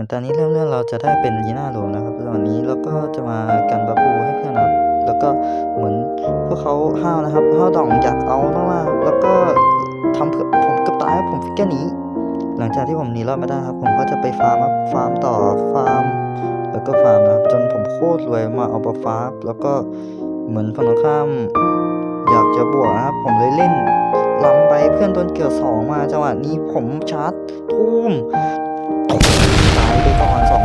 มือนตอนนี้เริ่มเรื่องเราจะได้เป็นยีน่าโรมนะครับตอนนี้เราก็จะมากันบาบูให้เพื่อนนะครับ แล้วก็เหมือนพวกเขาห้าวนะครับห้าวดองอยากเอามากๆแล้วก็ทำเพื่อผมเกือบตายครับผมฟิกเกอร์นี้ หลังจากที่ผมหนีรอดมาได้ครับ ผมก็จะไปฟาร์มครับฟาร์มต่อฟาร์ม แล้วก็ฟาร์มนะครับจนผมโคตรรวยมาเอาปลาฟ้าร์มแล้วก็เหมือนฝั่งตรงข้าม อยากจะบวกนะครับ ผมเลยเล่นล้ำไปเพื่อนโดนเกี่ยวสองมาจังหวะนี้ผมชาร์จทุ่ม ตายไปก่อนสอง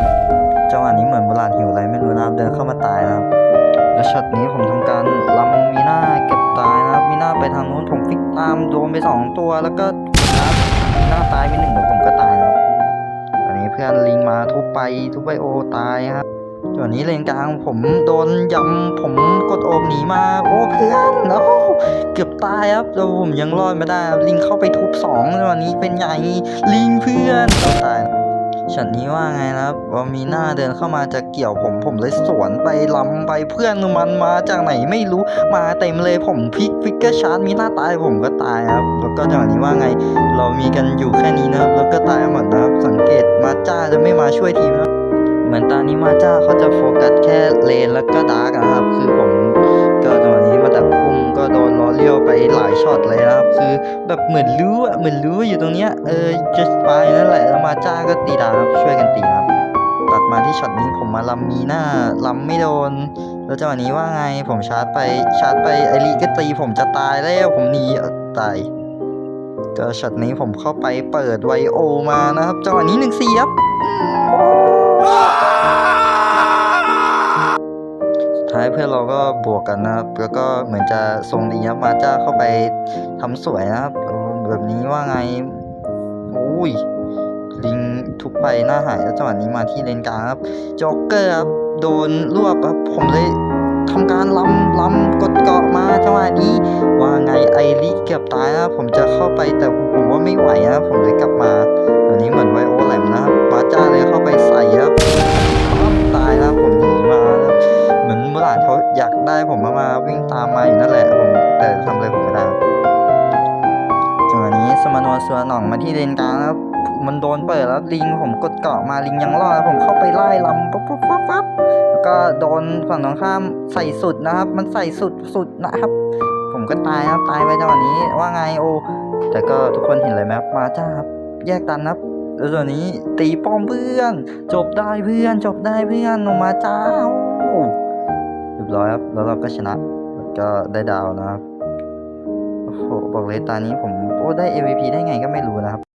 จังหวะนี้เหมือนโบราณหิวอะไรไม่รู้นะครับเดินเข้ามาตายนะครับแล้วช็อตนี้ผมทำการล้ำมีหน้าเก็บตายนะครับมีหน้าไปทางนู้นผมฟิกตามโดนไปสองตัวแล้วก็ชาร์จมีหน้าตายไปหนึ่งผมก็ตายครับอันนี้เพื่อนลิงมาทุบไปทุบไปโอตายครับส่วนนี้เลนกลางผมโดนยำผมกดโอบหนีมาโอ้เพื่อนโอ้เกือบตายครับแล้วผมยังรอดไม่ได้ลิงเข้าไปทุบสองวันนี้เป็นไงลิงเพื่อนเอาตาย ฉันนี้ว่าไงนะครับว่ามีหน้าเดินเข้ามาจะเกี่ยวผม ผมเลยสวนไปลำไปเพื่อนมันมาจากไหนไม่รู้มาเต็มเลยผมพลิกฟิกเกอร์ชาร์จมีหน้าตายผมก็ตายครับแล้วก็จังหวะนี้ว่าไง เรามีกันอยู่แค่นี้นะครับ แล้วก็ตายหมดนะครับสังเกตมาจ้าจะไม่มาช่วยทีมนะเหมือนตอนนี้มาจ้าเขาจะโฟกัสแค่เลนแล้วก็ดาร์กนะครับ คือผมก็จังหวะนี้ ก็โดนล้อเลี้ยวไปหลายช็อตเลยนะครับ คือแบบเหมือนรู้อะเหมือนรู้อยู่ตรงเนี้ยเออจะไปนั่นแหละแล้วมาจ้าก็ตีดาครับช่วยกันตีนะครับตัดมาที่ช็อตนี้ผมมาลำมีหน้าลำไม่โดน แล้วจังหวะนี้ว่าไงผมชาร์จไปชาร์จไปไอรีก็ตีผมจะตายแล้วผมหนีตายก็ช็อตนี้ผมเข้าไปเปิดไวโอมานะครับจังหวะนี้หนึ่งสี่ครับ พื่อนเราก็บวกกันนะครับ แล้วก็เหมือนจะทรงดีครับมาจ้าเข้าไปทำสวยนะครับแบบนี้ว่าไงอุ้ยลิงทุบไปหน้าหายแล้วจังหวะนี้มาที่เลนกลางครับจ็อกเกอร์ครับโดนรวบครับผมเลยทำการล้ำล้ำกดเกาะมาจังหวะนี้ว่าไงไอริเกือบตายนะผมจะเข้าไปแต่ผมว่าไม่ไหวนะผมเลยกลับมา ได้ผมมามาวิ่งตามมาอยู่นั่นแหละผมแต่ทำอะไรผมไม่ได้ครับจังหวะนี้สมานวสัวหน่องมาที่เลนกลางครับมันโดนเปิดแล้วลิงผมกดเกาะมาลิงยังรอดผมเข้าไปไล่ลำปั๊บปั๊บปั๊บปั๊บแล้วก็โดนฝั่งตรงข้ามใส่สุดนะครับ มันใส่สุดสุดนะครับ ผมก็ตายครับตายไปจังหวะนี้ว่าไงโอ แต่ก็ทุกคนเห็นเลยไหมมาจ้าครับแยกกันนะครับแล้วตอนนี้ตีป้อมเพื่อน จบได้เพื่อน จบได้เพื่อนออกมาจ้าโอ้ รียบร้อยครับ แล้วเราก็ชนะก็ได้ดาวนะครับ โอ้โห บอกเลยตอนนี้ผมโอ้ได้ MVP ได้ไงก็ไม่รู้นะครับ